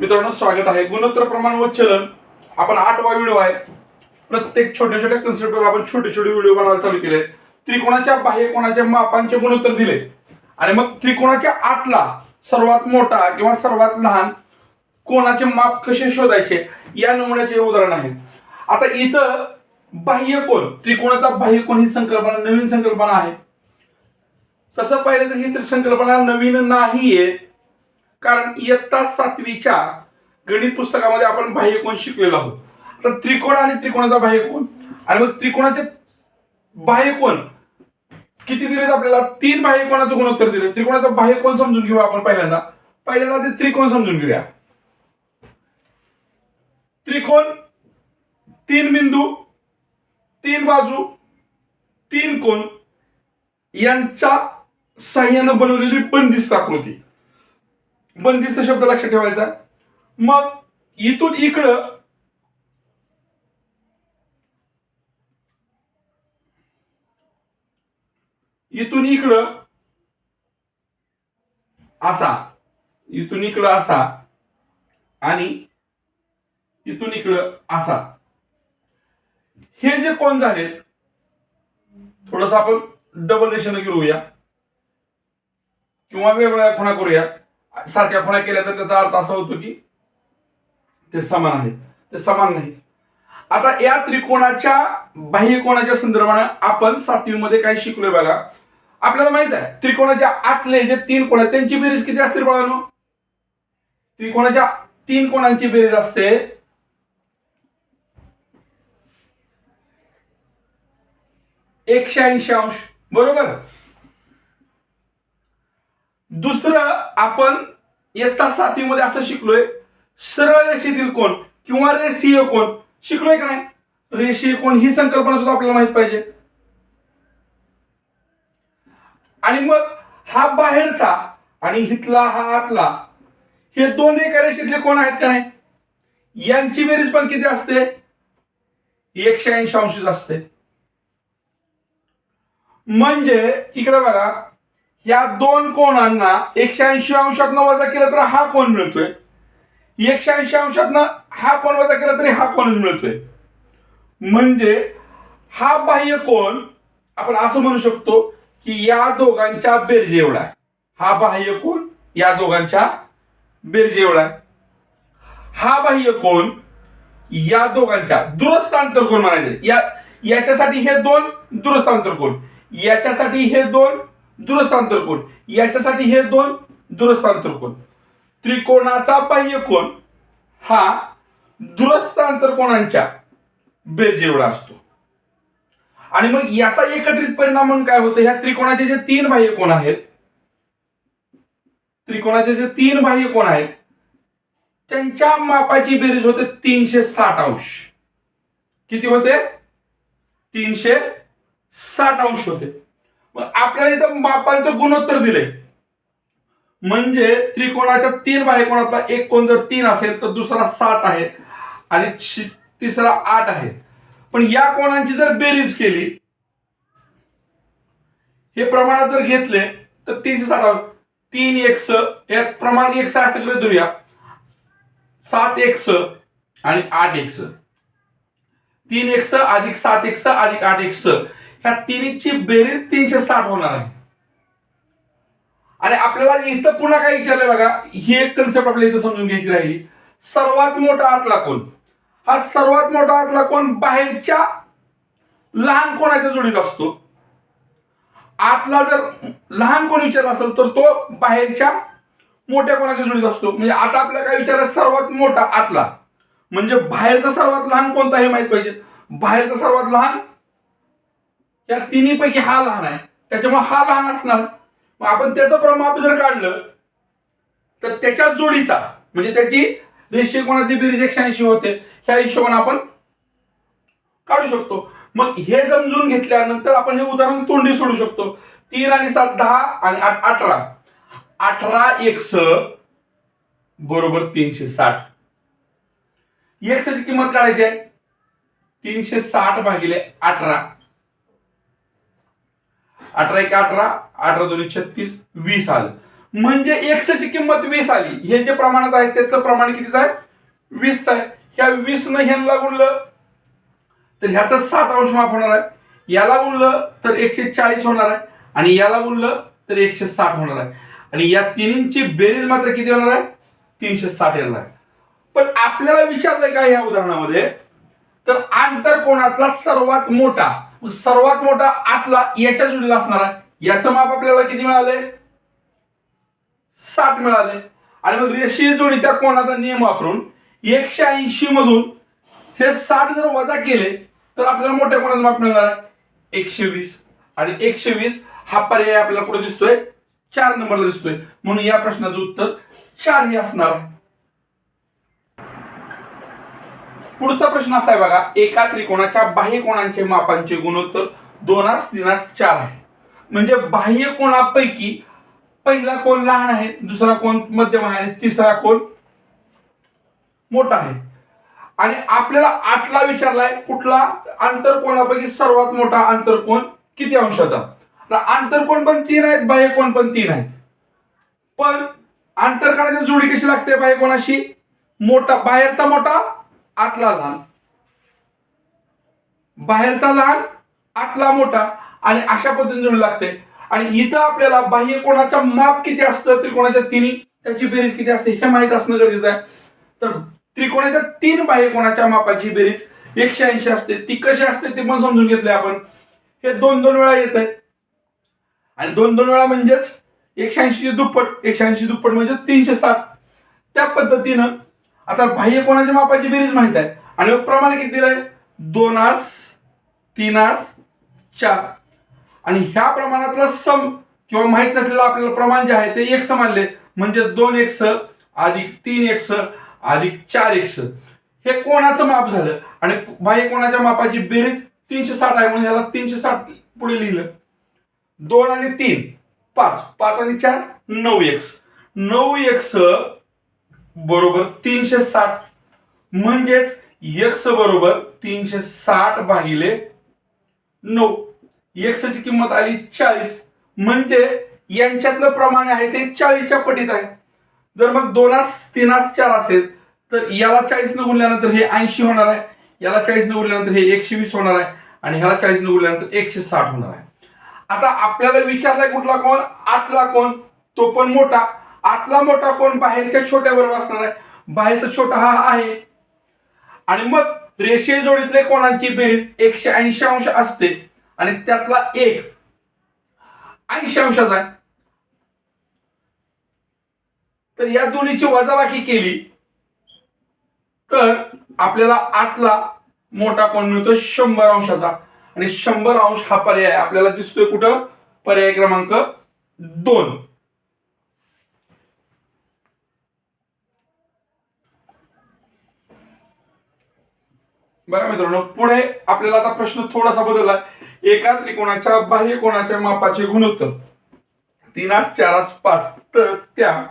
मित्रांनो स्वागत आहे. गुणोत्तर प्रमाण व चलन. आपण आठवा व्हिडिओ आहे. प्रत्येक छोट्या छोट्या कन्सेप्टवर आपण छोटे छोटे व्हिडिओ बनवायला चालू केले. त्रिकोणाच्या बाह्य कोणाच्या मापांचे गुणोत्तर दिले. आणि मग त्रिकोणाच्या आतला सर्वात मोठा किंवा सर्वात लहान कोणाचे माप कसे शोधायचे या नमुन्याचे उदाहरण आहे. आता इथं बाह्य कोण त्रिकोणाचा बाह्य कोण ही संकल्पना नवीन संकल्पना आहे. तसं पाहिलं तर ही तर संकल्पना नवीन नाहीये. कारण इयत्ता सातवीच्या गणित पुस्तकामध्ये आपण बाह्यकोन शिकलेलो आहोत? आता त्रिकोण आणि त्रिकोणाचा बाह्यकोन आणि मग त्रिकोणाचे बाह्यकोन किती दिलेत आपल्याला? तीन बाह्यकोणाचं गुणोत्तर दिले? त्रिकोणाचा बाह्यकोन समजून घेऊ आपण पहिल्यांदा? पहिल्यांदा ते त्रिकोण समजून घेऊया. त्रिकोण तीन बिंदू तीन बाजू तीन कोण? यांच्या साह्यानं बनवलेली बंदिस्त आकृती. बंदिस्त शब्द लक्षात ठेवायचा. मग इथून इकडं इथून इकडं असा. इथून इकडं असा आणि इथून इकडं असा. हे जे कोण झाले थोडस आपण डबल रेशन घेऊया. किंवा वेगवेगळ्या खुणा करूया. सारख्या खुणा केल्या तर त्याचा अर्थ असा होतो की ते समान आहेत. ते समान नाहीत. आता या त्रिकोणाच्या बाह्य कोणाच्या संदर्भाने आपण सातवीमध्ये काय शिकलोय बघा आपल्याला माहीत आहे त्रिकोणाच्या आतले जे तीन कोण आहेत त्यांची बेरीज किती असते बाळानो? त्रिकोणाच्या तीन कोणांची बेरीज असते? एकशे ऐंशी अंश. बरोबर? दुसरं आपण इयत्ता सातवीमध्ये असं शिकलोय सरळ रेषेतील कोण किंवा रेषीय कोण? शिकलोय का नाही? रेषीय कोण ही संकल्पना सुद्धा आपल्याला माहीत पाहिजे. आणि मग हा बाहेरचा आणि हितला हा आतला हे दोन एका रेषेतले कोण आहेत का नाही? यांची बेरीज पण किती असते? एकशे ऐंशी अंशीच असते. म्हणजे इकडे बघा या दोन कोणांना एकशे ऐंशी अंशात वजा केलं तर हा कोण मिळतोय? एकशे ऐंशी अंशात हा कोण वजा केला तरी हा कोण मिळतोय? म्हणजे हा बाह्य कोण आपण असं म्हणू शकतो की या दोघांच्या बेरजे एवढा आहे. हा बाह्य कोण या दोघांच्या बेरजे एवढा आहे. हा बाह्य कोण या दोघांच्या दुरस्तांतर कोण म्हणायचे? या याच्यासाठी हे दोन दुरस्तांतर कोण? याच्यासाठी हे दोन दूरस्थांतर कोण याच्यासाठी हे दोन दुरस्तांतर कोण त्रिकोणाचा बाह्य कोण हा दुरस्तांतर कोणांच्या बेरजे एवढा असतो. आणि मग याचा एकत्रित परिणाम म्हणून काय होतं? ह्या त्रिकोणाचे जे तीन बाह्य कोण आहेत त्रिकोणाचे जे तीन बाह्य कोण आहेत त्यांच्या मापाची बेरीज होते तीनशे साठ अंश. किती होते? तीनशे साठ अंश होते. आपल्याला इथं मापांचं गुणोत्तर दिले म्हणजे त्रिकोणाच्या तीन बाहेकोणातला एक कोण जर तीन असेल तर दुसरा सात आहे आणि तिसरा आठ आहे. पण या कोणांची जर बेरीज केली हे प्रमाणात जर घेतले तर तीनशे साठ तीन तीन एक्स या प्रमाण एक्स आहे असं धरूया. सात एक्स आणि आठ एक्स. तीन एक्स अधिक सात एक्स अधिक आठ एक्स. ह्या तिन्हीची बेरीज तीनशे साठ होणार आहे. आणि आपल्याला इथं पुन्हा काय विचारलंय बघा ही एक कन्सेप्ट आपल्याला इथं समजून घ्यायची राहिली. सर्वात मोठा आतला कोण? हा सर्वात मोठा आतला कोण? बाहेरच्या लहान कोणाच्या जोडीत असतो. आतला जर लहान कोण विचार असेल तर तो बाहेरच्या मोठ्या कोणाच्या जोडीत असतो. म्हणजे आता आपल्याला काय विचार सर्वात मोठा आतला. म्हणजे बाहेरचा सर्वात लहान कोणता हे माहीत पाहिजे. बाहेरचा सर्वात लहान त्या तिन्ही पैकी हा लहान आहे. त्याच्यामुळे हा लहान असणार. मग आपण त्याचं प्रमाप जर काढलं तर त्याच्या जोडीचा म्हणजे त्याची रेषीय कोणाची बेरीज एकशे ऐंशी होते ह्या हिशोबाने आपण काढू शकतो. मग हे समजून घेतल्यानंतर आपण हे उदाहरण तोंडी सोडू शकतो. तीन आणि सात दहा आणि आठ अठरा. अठरा एक्स बरोबर तीनशे साठ. एक्सची किंमत काढायची आहे. तीनशे साठ भागिले अठरा. अठरा एक अठरा अठरा दोन्ही छत्तीस वीस आलं. म्हणजे एकशेची किंमत वीस आली. हे जे प्रमाणात आहे त्याचं प्रमाण कितीच आहे? वीसच आहे. ह्या वीस न ह्यांना गुणलं तर ह्याचं साठ अंश माफ होणार आहे. याला गुणलं तर एकशे चाळीस होणार आहे. आणि याला गुणलं तर एकशे साठ होणार आहे. आणि या तिन्हींची बेरीज मात्र किती होणार आहे? तीनशे साठ येणार आहे. पण आपल्याला विचारलंय का या उदाहरणामध्ये? तर आंतरकोणातला सर्वात मोठा? मग सर्वात मोठा आतला याच्या जुडीला असणार आहे याचं माप आपल्याला किती मिळाले साठ मिळाले आणि मग रेषीय जोडी त्या कोणाचा नियम वापरून एकशे ऐंशी मधून हे साठ जर वजा केले तर आपल्याला मोठ्या कोणाचं माप मिळणार आहे? एकशे वीस. आणि एकशे वीस हा पर्याय आपल्याला कुठे दिसतोय? चार नंबरला दिसतोय. म्हणून या प्रश्नाचं उत्तर चार हे असणार आहे. पुढचा प्रश्न असा आहे बघा एका त्रिकोणाच्या बाह्य कोणांचे मापांचे गुणोत्तर दोनास तीनास चार आहे. म्हणजे बाह्य कोणापैकी पहिला कोण लहान आहे दुसरा कोण मध्यम आहे आणि तिसरा कोण मोठा आहे. आणि आपल्याला आठला विचारलाय कुठला आंतरकोणापैकी सर्वात मोठा आंतरकोण किती अंशाचा? आता आंतरकोण पण तीन आहेत बाह्य कोण पण तीन आहेत. पण आंतरकोणाची जोडी कशी लागते बाह्य कोणाशी? मोठा बाहेरचा मोठा आतला लहान. बाहेरचा लहान आतला मोठा आणि अशा पद्धतीने जोडू लागते. आणि इथं आपल्याला बाह्य कोणाचं माप किती असतं त्रिकोणाच्या तिन्ही त्याची बेरीज किती असते हे माहीत असणं गरजेचं आहे. तर त्रिकोणाच्या तीन बाह्य कोणाच्या मापाची बेरीज एकशे ऐंशी असते. ती कशी असते ते पण समजून घेतले आपण. हे दोन दोन वेळा येत आहे आणि दोन दोन वेळा म्हणजेच एकशे ऐंशी दुप्पट एकशे ऐंशी दुप्पट म्हणजे तीनशे साठ. त्या पद्धतीनं आता बाह्य कोणाच्या मापाची बेरीज माहीत आहे? आणि प्रमाण किती दिलंय? दोनास तीनास चार. आणि ह्या प्रमाणातलं सम किंवा माहीत नसलेलं आपल्याला प्रमाण जे आहे ते एक मानले म्हणजे दोन एक्स अधिक तीन एक्स अधिक चार एक्स हे कोणाचं माप झालं? आणि बाह्य कोणाच्या मापाची बेरीज तीनशे साठ आहे म्हणून याला तीनशे साठ पुढे लिहिलं. दोन आणि तीन पाच. पाच आणि चार नऊ एक्स नऊ एक्स बरोबर तीनशे साठ. म्हणजेच एक्स बरोबर तीनशे साठ भागिले नऊ. एक्सची किंमत आली चाळीस. म्हणजे यांच्यातलं प्रमाण आहे ते चाळीसच्या पटीत आहे. जर मग दोनास तीनास चार असेल तर याला चाळीस न गुणल्यानंतर हे ऐंशी होणार आहे. याला चाळीस न गुणल्यानंतर हे एकशे वीस होणार आहे. आणि ह्याला चाळीस न गुणल्यानंतर एकशे साठ होणार आहे. आता आपल्याला विचारलाय कुठला कोण? आतला कोण? तो पण मोठा. आतला मोठा कोण बाहेरच्या छोट्या बरोबर असणार आहे? बाहेरचा छोटा हा आहे. आणि मग रेषीय जोडीतले कोणाची बेरीज एकशे ऐंशी अंश असते. आणि त्यातला एक ऐंशी अंशाचा आहे. तर या दोन्हीची वजाबाकी केली तर आपल्याला आतला मोठा कोण मिळतो? शंभर अंशाचा. आणि शंभर अंश हा पर्याय आपल्याला दिसतोय कुठं? पर्याय क्रमांक दोन. बघा मित्रांनो पुढे आपल्याला आता प्रश्न थोडासा बदलला. एका त्रिकोणाच्या बाह्य कोणाच्या मापाचे गुणोत्तर. तीनास चारास पाच. तर त्या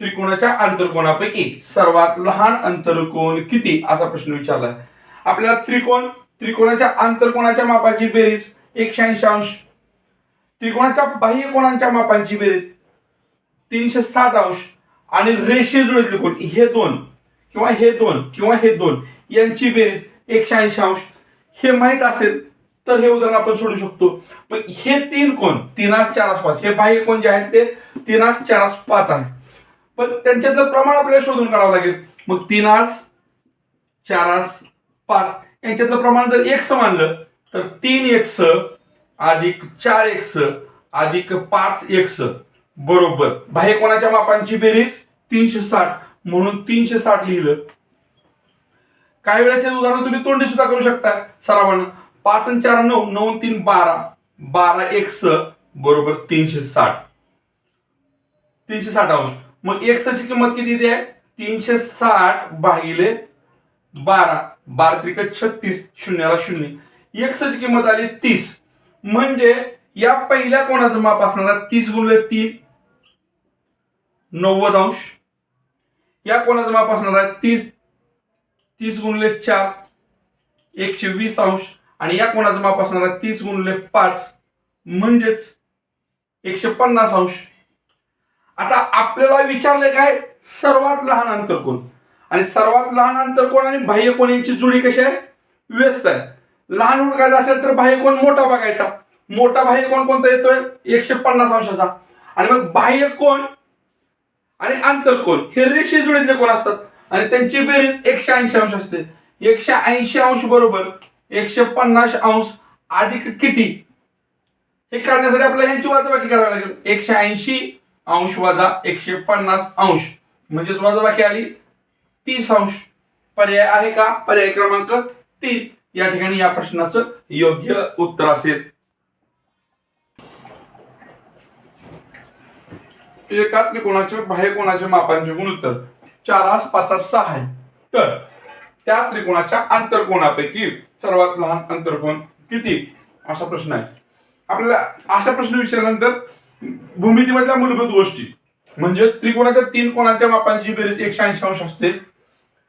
त्रिकोणाच्या आंतरकोणापैकी सर्वात लहान अंतरकोण किती? असा प्रश्न विचारला. आपल्याला त्रिकोण त्रिकोणाच्या आंतरकोणाच्या मापाची बेरीज एकशे ऐंशी अंश. त्रिकोणाच्या बाह्य कोणांच्या मापांची बेरीज तीनशे साठ अंश. आणि रेषे जुळे कोण? हे दोन. किंवा हे दोन किंवा हे दोन. यांची बेरीज एकशे ऐंशी अंश. हे माहीत असेल तर हे उदाहरण आपण सोडू शकतो. पण हे तीन कोण? तीनास चारास पाच. हे बाह्य कोण जे आहेत ते तीनास चारास पाच आहेत. पण त्यांच्यातलं प्रमाण आपल्याला शोधून काढावं लागेल. मग तीनास चारास पाच. यांच्यातलं प्रमाण जर एक्स मानलं तर तीन एक्स अधिक चार एक्स अधिक पाच एक्स. बरोबर. बाह्य कोणाच्या मापांची बेरीज? तीनशे साठ. म्हणून तीनशे साठ लिहिलं. काही वेळेस हे उदाहरण तुम्ही तोंडी सुद्धा करू शकता सरावानं. पाच आणि चार नऊ नऊ तीन बारा. बारा एक्स बरोबर तीनशे साठ. तीनशे साठ अंश. मग एक्सची किंमत किती येते? आहे तीनशे साठ भागिले बारा. बारा त्रिक छत्तीस शून्याला शून्य. एक्सची किंमत आली तीस. म्हणजे या पहिल्या कोणाचं माप असणार तीस गुणले तीन. नव्वद अंश. या कोणाचं माप असणार आहे? तीस. तीस गुणले चार एकशे वीस अंश. आणि या कोणाचं माप असणार आहे तीस गुणले पाच म्हणजेच एकशे पन्नास अंश. आता आपल्याला विचारलंय काय? सर्वात लहान अंतर कोण? आणि सर्वात लहान अंतर कोण आणि बाह्य कोण? यांची जुळी कशी आहे? व्यस्त आहे. लहान उडकायचा असेल तर बाह्य कोण? मोठा बघायचा. मोठा बाह्य कोण कोणता येतोय? एकशे पन्नास अंशाचा. आणि मग बाह्य कोण आणि आंतर कोण? हे रेषे जुळीतले कोण असतात? आणि त्यांची बेरीज एकशे ऐंशी अंश असते. एकशे ऐंशी अंश बरोबर एकशे पन्नास अंश अधिक किती? हे करण्यासाठी आपल्याला ह्यांची वजाबाकी करावी लागेल. एकशे ऐंशी अंश वजा एकशे पन्नास अंश. म्हणजेच वजाबाकी आली तीस अंश. पर्याय आहे का? पर्याय क्रमांक तीन. या ठिकाणी या प्रश्नाचं योग्य उत्तर असेल. एकात्मिक कोणाचे बाह्य कोणाच्या मापांचे गुणोत्तर? चार आठ पाचास सहा आहे. तर त्या त्रिकोणाच्या आंतरकोणापैकी सर्वात लहान आंतरकोण किती? असा प्रश्न आहे. आपल्याला असा प्रश्न विचारल्यानंतर भूमितीमधल्या मूलभूत गोष्टी म्हणजे त्रिकोणाच्या तीन कोणाच्या मापांची बेरीज एकशे ऐंशी अंश असते.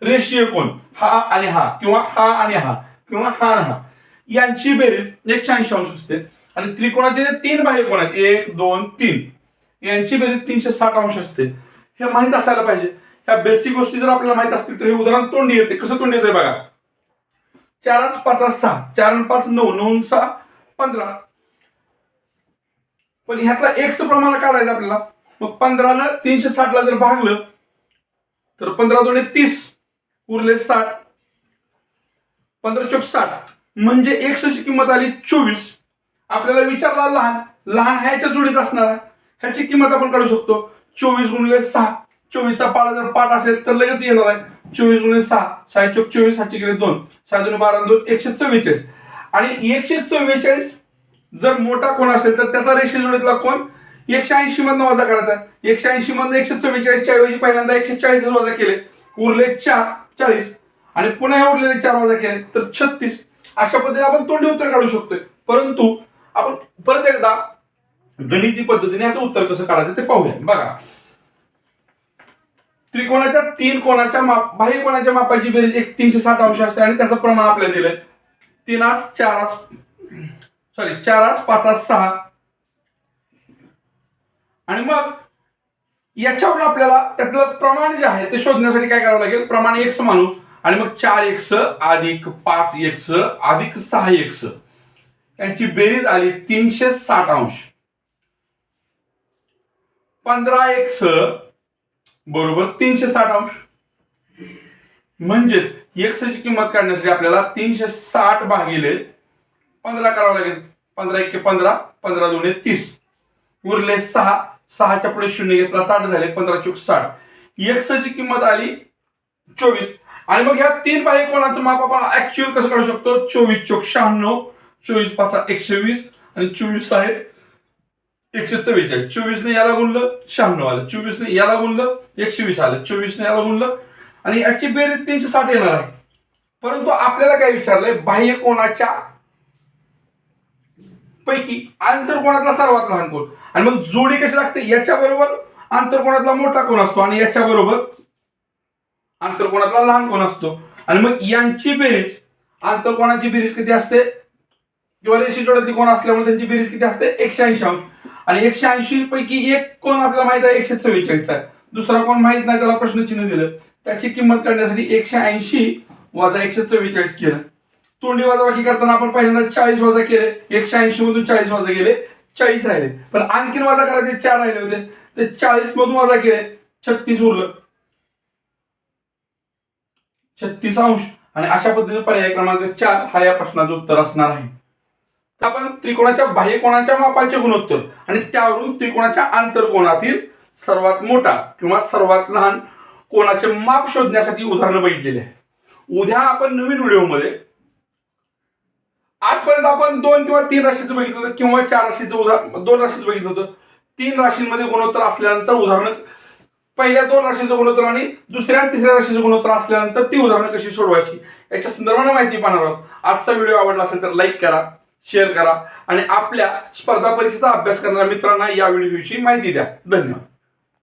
रेषीय कोण? हा आणि हा किंवा हा आणि हा किंवा हा आणि हा. यांची बेरीज एकशे ऐंशी अंश असते. आणि त्रिकोणाचे जे तीन बाह्य कोण आहेत? एक दोन तीन. यांची बेरीज तीनशे साठ अंश असते. हे माहीत असायला पाहिजे. ह्या बेसिक गोष्टी जर आपल्याला माहीत असतील तर हे उदाहरण तोंडी येते. कसं तोंडी येते बघा? चारच पाच सहा. चार पाच नऊ नऊ सहा पंधरा. पण ह्यातला एक्स प्रमाण काढायचं आपल्याला. मग पंधराला तीनशे साठला जर भागलं तर पंधरा दोन तीस उरले साठ. पंधरा चौक साठ. म्हणजे एक्सची किंमत आली चोवीस. आपल्याला विचारला लहान. लहान ह्याच्या जोडीत असणार आहे. ह्याची किंमत आपण काढू शकतो. चोवीस गुणले सहा. चोवीसचा पाडा जर पाठ असेल तर लगेच येणार आहे. चोवीस गुणे सहा. साडे चौक चोवीस सातशे गेले दोन. सहा दोन बारा दोन एकशे चव्वेचाळीस. आणि एकशे चव्वेचाळीस जर मोठा कोण असेल तर त्याचा रेषे जोडीतला कोण? एकशे ऐंशी मधनं वजा करायचा. एकशे ऐंशी मधनं एकशे चव्वेचाळीसच्या ऐवजी पहिल्यांदा एकशे चाळीस वजा केले. उरले चार चाळीस. आणि पुन्हा उरलेले चार वजा केले तर छत्तीस. अशा पद्धतीने आपण तोंडी उत्तर काढू शकतोय. परंतु आपण परत एकदा गणिती पद्धतीने याचं उत्तर कसं काढायचं ते पाहूया. बघा. त्रिकोणाच्या तीन कोणाच्या माप बाह्य कोणाच्या मापाची बेरीज एक तीनशे साठ अंश असते आणि त्याचं प्रमाण आपल्याला दिलंय. तीन आस चार आस सॉरी चार आस पाच आस सहा. आणि मग याच्यावर आपल्याला त्यातलं प्रमाण जे आहे ते शोधण्यासाठी काय करावं लागेल? प्रमाण एक्स मानू. आणि मग चार एक्स अधिक पाच एक्स अधिक सहा एक्स. यांची बेरीज आली तीनशे साठ अंश. पंधरा एक्स बरोबर तीनशे साठ अंश. म्हणजेच एक्सची किंमत काढण्यासाठी आपल्याला तीनशे साठ भागिले पंधरा करावं लागेल. पंधरा एक पंधरा पंधरा दोन तीस. उरले सहा. सहाच्या पुढे शून्य घेतला साठ झाले पंधरा चौक साठ. एक्सची किंमत आली चोवीस. आणि मग ह्या तीन बाह्य कोणाचं माप आपण ऍक्च्युअल कसं काढू शकतो? चोवीस चौक शहाण्णव. चोवीस पाच एकशे वीस. आणि चोवीस आहे एकशे चव्वेचाळीस चोवीसने याला गुणलं शहाण्णव आलं. चोवीसने याला गुणलं एकशे वीस आलं. चोवीसने याला गुणलं. आणि याची बेरीज तीनशे साठ येणार आहे. परंतु आपल्याला काय विचारलंय? बाह्य कोणाच्या पैकी? आंतरकोणातला सर्वात लहान कोण? आणि मग जोडी कशी लागते? याच्या बरोबर आंतरकोणातला मोठा कोण असतो? आणि याच्या बरोबर आंतरकोणातला लहान कोण असतो? आणि मग यांची बेरीज आंतरकोणाची बेरीज किती असते? किंवा रेषी जोड्यातली कोण असल्यामुळे त्यांची बेरीज किती असते? एकशे ऐंशी अंश. आणि एकशे ऐंशी पैकी एक कोण आपल्याला माहीत आहे? एकशे चव्वेचाळीस आहे. दुसरा कोण माहीत नाही त्याला प्रश्नचिन्ह दिलं. त्याची किंमत काढण्यासाठी एकशे ऐंशी वजा एकशे चव्वेचाळीस केलं. तोंडी वाजाबाकी करताना आपण पहिल्यांदा चाळीस वाजा केले. एकशे ऐंशी मधून चाळीस वाजा गेले चाळीस राहिले. पण आणखीन वाजा करायचे चार राहिले होते. ते चाळीस मधून वाजा केले. छत्तीस उरलं. छत्तीस अंश. आणि अशा पद्धतीने पर्याय क्रमांक चार हा या प्रश्नाचं उत्तर असणार आहे. तर आपण त्रिकोणाच्या बाह्य कोणाच्या मापाचे गुणोत्तर आणि त्यावरून त्रिकोणाच्या आंतरकोणातील सर्वात मोठा किंवा सर्वात लहान कोणाचे माप शोधण्यासाठी उदाहरणं बघितलेली आहे उद्या आपण नवीन व्हिडिओमध्ये आजपर्यंत आपण दोन किंवा तीन राशीचं बघितलं होतं किंवा चार राशीचं उदाहरण दोन राशीचं बघितलं होतं. तीन राशींमध्ये गुणोत्तर असल्यानंतर उदाहरणं पहिल्या दोन राशीचं गुणोत्तर आणि दुसऱ्या आणि तिसऱ्या राशीचं गुणोत्तर असल्यानंतर ती उदाहरणं कशी सोडवायची? याच्या संदर्भाने माहिती पाहणार आहोत. आजचा व्हिडिओ आवडला असेल तर लाईक करा. शेअर करा आणि आपल्या स्पर्धा परीक्षेचा अभ्यास करणाऱ्या मित्रांना या व्हिडिओविषयी माहिती द्या. धन्यवाद.